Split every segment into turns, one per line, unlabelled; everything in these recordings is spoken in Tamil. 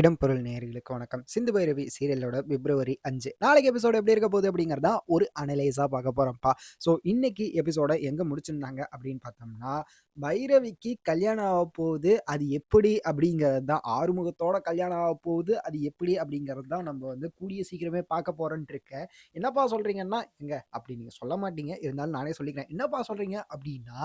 இடம் பொருள் நேர்களுக்கு வணக்கம். சிந்து பைரவி சீரியலோட பிப்ரவரி அஞ்சு நாளைக்கு எபிசோடு எப்படி இருக்க போகுது அப்படிங்கிறதா தான் ஒரு அனலைஸாக பார்க்க போகிறோம்ப்பா ஸோ இன்னைக்கு எபிசோட எங்கே முடிச்சிருந்தாங்க அப்படின்னு பார்த்தோம்னா, பைரவிக்கு கல்யாணம் ஆக போகுது. அது எப்படி அப்படிங்கிறது தான் ஆறுமுகத்தோட கல்யாணம் ஆக போகுது. அது எப்படி அப்படிங்கிறது தான் நம்ம வந்து கூடிய சீக்கிரமே பார்க்க போறோன்ட்டு இருக்கேன். என்னப்பா சொல்றீங்கன்னா, எங்க அப்படி நீங்க சொல்ல மாட்டீங்க. இருந்தாலும் நானே சொல்லிக்கிறேன். என்னப்பா சொல்றீங்க அப்படின்னா,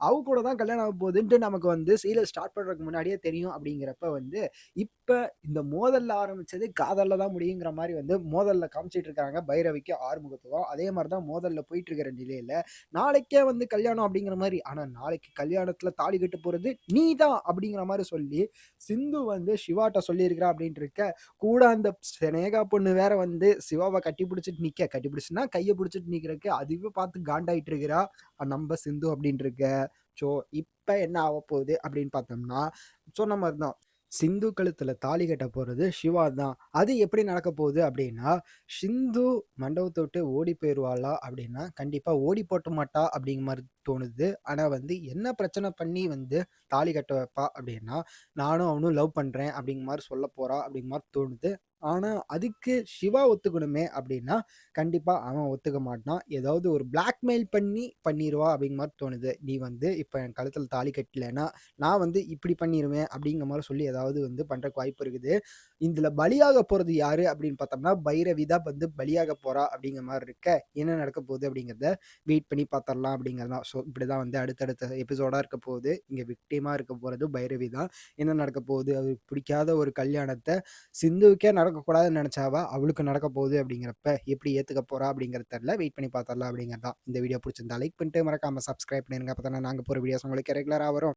அவ கூட தான் கல்யாணம் ஆகப் போகுதுன்ட்டு நமக்கு வந்து சீரியல் ஸ்டார்ட் பண்றதுக்கு முன்னாடியே தெரியும் அப்படிங்கிறப்ப வந்து, இப்ப இந்த மோதல்ல ஆரம்பிச்சது காதல்ல தான் முடியுங்கிற மாதிரி வந்து மோதல்ல காமிச்சிட்டு இருக்காங்க பைரவிக்கு, ஆறுமுகத்துவம் அதே மாதிரி தான் மோதல்ல போயிட்டு இருக்கிற நிலையில, நாளைக்கே வந்து கல்யாணம் அப்படிங்கிற மாதிரி ஆனா நாளைக்கு கல்யாணம் கல்யாணத்துல தாலி கட்டு போறது நீ தான் அப்படிங்கிற மாதிரி சொல்லி, சிந்து வந்து சிவாட்ட சொல்லியிருக்கிறா அப்படின்ட்டு இருக்க, கூட அந்த சினேகா பொண்ணு வேற வந்து சிவாவை கட்டி பிடிச்சிட்டு நிக்க, கட்டி பிடிச்சுன்னா கையை பிடிச்சிட்டு நிக்கிறக்கு, அதுவே பார்த்து காண்டாயிட்டு இருக்கிறா நம்ம சிந்து அப்படின்ட்டு இருக்க. ஸோ இப்போ என்ன ஆக போகுது அப்படின்னு பார்த்தோம்னா, சொன்ன மாதிரி தான். சிந்து கழுத்துல தாலி கட்ட போறது சிவா தான். அது எப்படி நடக்கப் போகுது அப்படின்னா, சிந்து மண்டபத்தை விட்டு ஓடி போயிடுவாளா அப்படின்னா, கண்டிப்பா ஓடி போட்ட மாட்டா அப்படிங்கிற மாதிரி தோணுது. ஆனா வந்து என்ன பிரச்சனை பண்ணி வந்து தாலி கட்ட வைப்பா அப்படின்னா, நானும் அவனும் லவ் பண்றேன் அப்படிங்கிற மாதிரி சொல்ல போறா அப்படிங்கிற மாதிரி தோணுது. ஆனா அதுக்கு சிவா ஒத்துக்கணுமே அப்படின்னா, கண்டிப்பா அவன் ஒத்துக்க மாட்டான். ஏதாவது ஒரு பிளாக்மெயில் பண்ணி பண்ணிருவா அப்படிங்கிற மாரி தோணுது. நீ வந்து இப்ப என் கழுத்துல தாலி கட்டலன்னா, நான் வந்து இப்படி பண்ணிருவேன் அப்படிங்கிற மாரி சொல்லி ஏதாவது வந்து பண்ணுறக்கு வாய்ப்பு இருக்குது. இதுல பலியாகப் போறது யாரு அப்படின்னு பார்த்தோம்னா, பைரவி தான் வந்து பலியாக போறா அப்படிங்கிற மாரி இருக்க. என்ன நடக்க போகுது அப்படிங்கிறத வெயிட் பண்ணி பார்த்தரலாம் அப்படிங்கிறது தான். ஸோ இப்படிதான் வந்து அடுத்தடுத்த எபிசோடா இருக்க போகுது. இங்க விக்டிமா இருக்க போறது பைரவி தான். என்ன நடக்க போகுது? அவளுக்கு பிடிக்காத ஒரு கல்யாணத்த சிந்துவுக்கே நடக்கக்கூடாதுன்னு நினச்சாவா அவளுக்கு நடக்க போகுது அப்படிங்கிறப்ப எப்படி ஏற்றுக்க போகிறா அப்படிங்கிறது தெரில வெயிட் பண்ணி பார்த்துரலாம் அப்படிங்கிறதா இந்த வீடியோ பிடிச்சிருந்தா லைக் பண்ணிட்டு மறக்காமல் சப்ஸ்கிரைப் பண்ணிருங்க. அப்பதானே நாங்கள் போகிற வீடியோஸ் உங்களுக்கு ரெகுலராக வரும்.